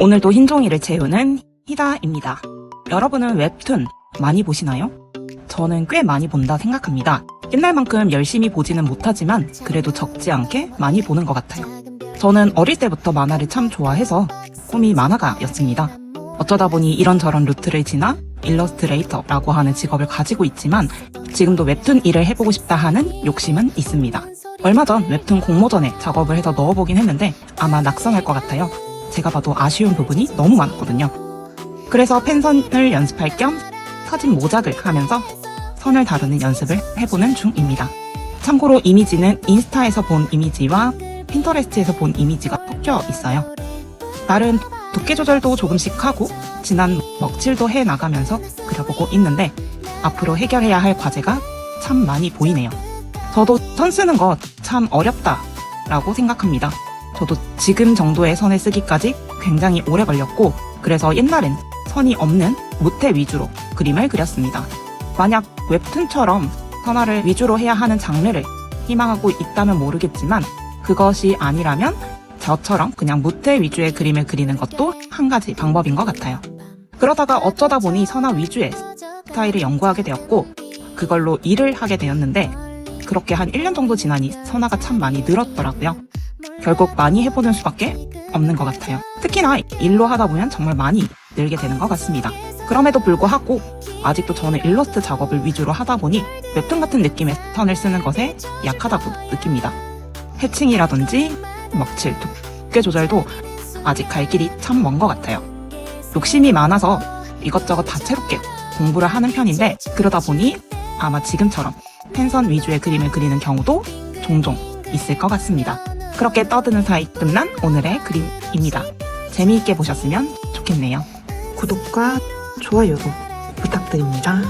오늘도 흰 종이를 채우는 히다입니다. 여러분은 웹툰 많이 보시나요? 저는 꽤 많이 본다 생각합니다. 옛날만큼 열심히 보지는 못하지만 그래도 적지 않게 많이 보는 것 같아요. 저는 어릴 때부터 만화를 참 좋아해서 꿈이 만화가였습니다. 어쩌다 보니 이런저런 루트를 지나 일러스트레이터라고 하는 직업을 가지고 있지만 지금도 웹툰 일을 해보고 싶다 하는 욕심은 있습니다. 얼마 전 웹툰 공모전에 작업을 해서 넣어보긴 했는데 아마 낙선할 것 같아요. 제가 봐도 아쉬운 부분이 너무 많았거든요. 그래서 펜선을 연습할 겸 사진 모작을 하면서 선을 다루는 연습을 해보는 중입니다. 참고로 이미지는 인스타에서 본 이미지와 핀터레스트에서 본 이미지가 섞여 있어요. 나름 두께 조절도 조금씩 하고 진한 먹칠도 해 나가면서 그려보고 있는데 앞으로 해결해야 할 과제가 참 많이 보이네요. 저도 선 쓰는 거참 어렵다라고 생각합니다. 저도 지금 정도의 선을 쓰기까지 굉장히 오래 걸렸고 그래서 옛날엔 선이 없는 무태 위주로 그림을 그렸습니다. 만약 웹툰처럼 선화를 위주로 해야 하는 장르를 희망하고 있다면 모르겠지만 그것이 아니라면 저처럼 그냥 무태 위주의 그림을 그리는 것도 한 가지 방법인 것 같아요. 그러다가 어쩌다 보니 선화 위주의 스타일을 연구하게 되었고 그걸로 일을 하게 되었는데 그렇게 한 1년 정도 지나니 선화가 참 많이 늘었더라고요. 결국 많이 해보는 수밖에 없는 것 같아요. 특히나 일로 하다 보면 정말 많이 늘게 되는 것 같습니다. 그럼에도 불구하고 아직도 저는 일러스트 작업을 위주로 하다 보니 웹툰 같은 느낌의 선을 쓰는 것에 약하다고 느낍니다. 해칭이라든지 먹칠, 두께 조절도 아직 갈 길이 참 먼 것 같아요. 욕심이 많아서 이것저것 다채롭게 공부를 하는 편인데 그러다 보니 아마 지금처럼 펜선 위주의 그림을 그리는 경우도 종종 있을 것 같습니다. 그렇게 떠드는 사이 끝난 오늘의 그림입니다. 재미있게 보셨으면 좋겠네요. 구독과 좋아요도 부탁드립니다.